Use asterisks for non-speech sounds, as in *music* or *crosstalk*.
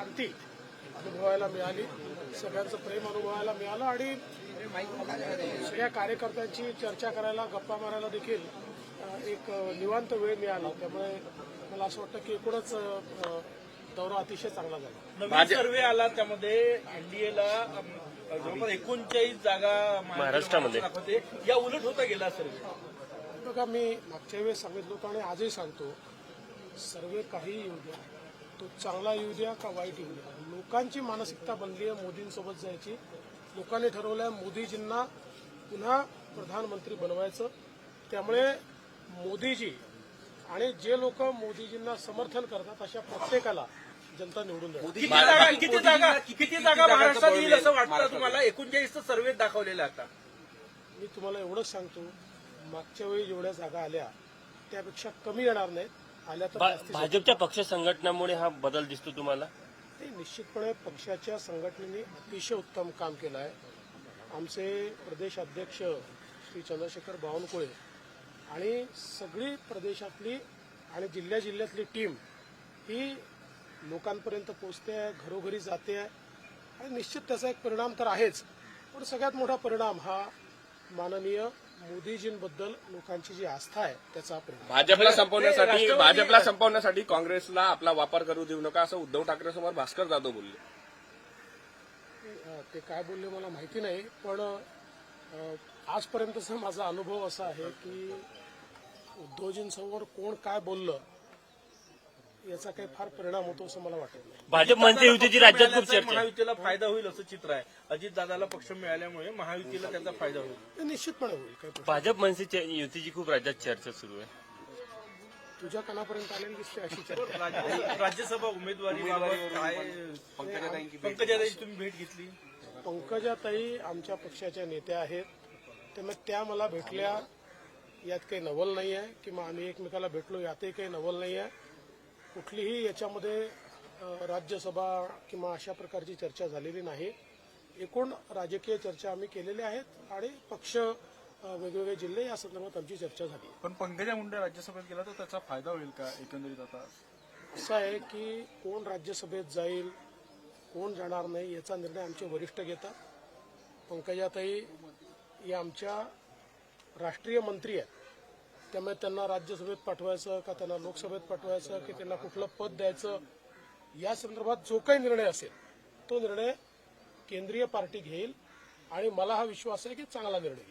शांती. अनुभवायला मिळाली. सगळ्यांचं प्रेम अनुभवायला मिळालं आणि सगळ्या कार्यकर्त्यांची चर्चा करायला गप्पा मारायला देखील एक निवांत वेळ मिळाला. त्यामुळे मला असं वाटतं की एकूणच दौरा अतिशय चांगला झाला. नवीन सर्वे आला त्यामध्ये एनडीएला जवळपास एकोणचाळीस जागा महाराष्ट्रामध्ये. या उलट होता गेला सर्वे बघा मी मागच्या वेळेस सांगितलं होतं आणि आजही सांगतो सर्वे काही येऊ द्या. तो चांगला येऊ द्या का वाईट येऊ द्या लोकांची मानसिकता बनली आहे मोदींसोबत जायची. लोकांनी ठरवलं आहे मोदीजींना पुन्हा प्रधानमंत्री बनवायचं. त्यामुळे मोदीजी आणि जे लोक मोदीजींना समर्थन करतात अशा प्रत्येकाला जनता निवडून किती जागा किती जागा किती जागा महाराष्ट्रात येईल असं वाटतं तुम्हाला? एकोणचाळीस सर्वे दाखवलेला आता. मी तुम्हाला एवढंच सांगतो मागच्या वेळी जेवढ्या जागा आल्या त्यापेक्षा कमी येणार नाहीत. आल्या तर भाजपच्या पक्ष संघटनामुळे हा बदल दिसतो तुम्हाला? ते निश्चितपणे पक्षाच्या संघटनेने अतिशय उत्तम काम केलं आहे. आमचे प्रदेश अध्यक्ष श्री चंद्रशेखर बावनकुळे आणि सगळी प्रदेशातली आणि जिल्ह्या जिल्ह्यातली टीम ही लोकांपर्यंत पोचते आहे घरोघरी जाते आहे. आणि निश्चित त्याचा एक परिणाम तर आहेच पण सगळ्यात मोठा परिणाम हा माननीय मोदीजींबद्दल लोकांची जी आस्था आहे त्याचा परिणाम. भाजपला संपवण्यासाठी भाजपला संपवण्यासाठी काँग्रेसला आपला वापर करू देऊ नका असं उद्धव ठाकरे समोर भास्कर जाधव बोलले. ते काय बोलले मला माहिती नाही पण आजपर्यंतचा माझा अनुभव असा आहे की उद्धवजींसमोर कोण काय बोललं याचा काही फार परिणाम होतो असं मला वाटत नाही. भाजप म्हणते युतीची राज्यात खूप चर्चा आहे. महायुतीला फायदा होईल असं चित्र आहे. अजित दादाला पक्ष मिळाल्यामुळे महायुतीला त्याचा फायदा होईल. ते निश्चितपणे होईल काही प्रश्न भाजप मनसे युतीची खूप राज्यात चर्चा सुरू आहे. नाही. तुझ्या कानापर्यंत आलेली दिसते अशी चर्चा. *laughs* राज्य- राज्यसभा उमेदवारी काय पंकजाताई तुम्ही भेट घेतली? पंकजाताई आमच्या पक्षाच्या नेत्या आहेत. त्यामुळे त्या मला भेटल्या. यात काही नवल नाही आहे किंवा आम्ही एकमेकाला भेटलो यातही काही नवल नाही आहे कुठलीही याच्यामध्ये राज्यसभा किंवा अशा प्रकारची चर्चा झालेली नाही. एकूण राजकीय चर्चा आम्ही केलेल्या आहेत आणि पक्ष वेगवेगळे जिल्हे या संदर्भात आमची चर्चा झाली. पण पंकजा मुंडे राज्यसभेत गेला तर त्याचा फायदा होईल का एकंदरीत आता? असं आहे की कोण राज्यसभेत जाईल कोण जाणार नाही याचा निर्णय आमचे वरिष्ठ घेतात. पंकजाताई या आमच्या राष्ट्रीय मंत्री आहेत. त्यामुळे त्यांना राज्यसभेत पाठवायचं का त्यांना लोकसभेत पाठवायचं की त्यांना कुठलं पद द्यायचं? या संदर्भात जो काही निर्णय असेल तो निर्णय केंद्रीय पार्टी घेईल आणि मला हा विश्वास आहे की चांगला निर्णय.